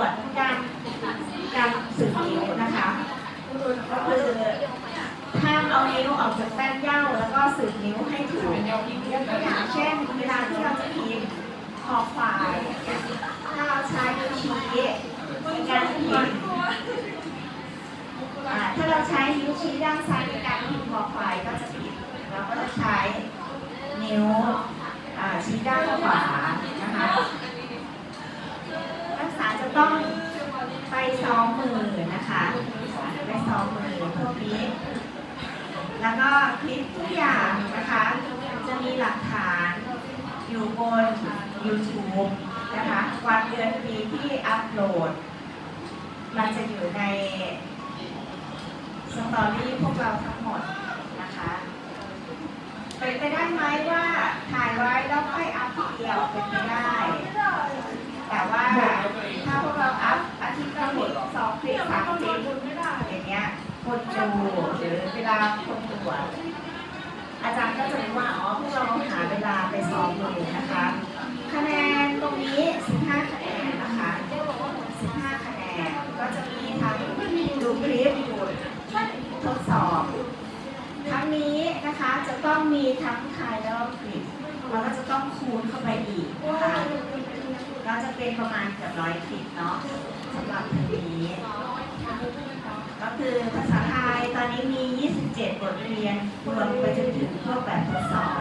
วจการการสืบนิ้วนะคะก็คือห้ามเอานิ้วออกจากแป้นย่าแล้วก็สืบนิ้วให้ถูกยกตัวอย่างเช่น เวลาที่เราจะพิมพ์ขอบฝายถ้าเราใช้นิ้วชี้ในการพิมพ์ถ้าเราใช้นิ้วชี้ด้านซ้าย ต้องไปซ้อมมือนะคะไปซ้อมมือพวกนี้ แล้วก็คลิปทุกอย่างนะคะ จะมีหลักฐานอยู่บน YouTube นะคะวันเดือนปีที่อัปโหลด มันจะอยู่ในสตอรี่พวกเราทั้งหมดนะคะเป็นไปได้ไหมว่าถ่ายไว้แล้วค่อยอัพทีเดียวเป็นไปได้ แต่ว่าถ้าพวกเราอัพอาทิตย์ละหมดสองคลิปสามคลิปอย่างเงี้ย คนดูหรือเวลาคนตรวจอาจารย์ก็จะรู้ว่าอ๋อพวกเราหาเวลาไปซ้อมมือนะคะ คะแนนตรงนี้ 15 คะแนนนะคะ 15 คะแนนก็จะมีทั้งดูคลิปทดสอบทั้งนี้นะคะจะต้องมีทั้งถ่ายแล้วคลิปแล้วก็จะต้องคูณเข้าไปอีกนะคะก็จะเป็นประมาณเกือบร้อยคลิปเนาะสำหรับทีนี้ ก็คือ 7 บทเรียนรวมไปจนถึงข้อแบบทดสอบ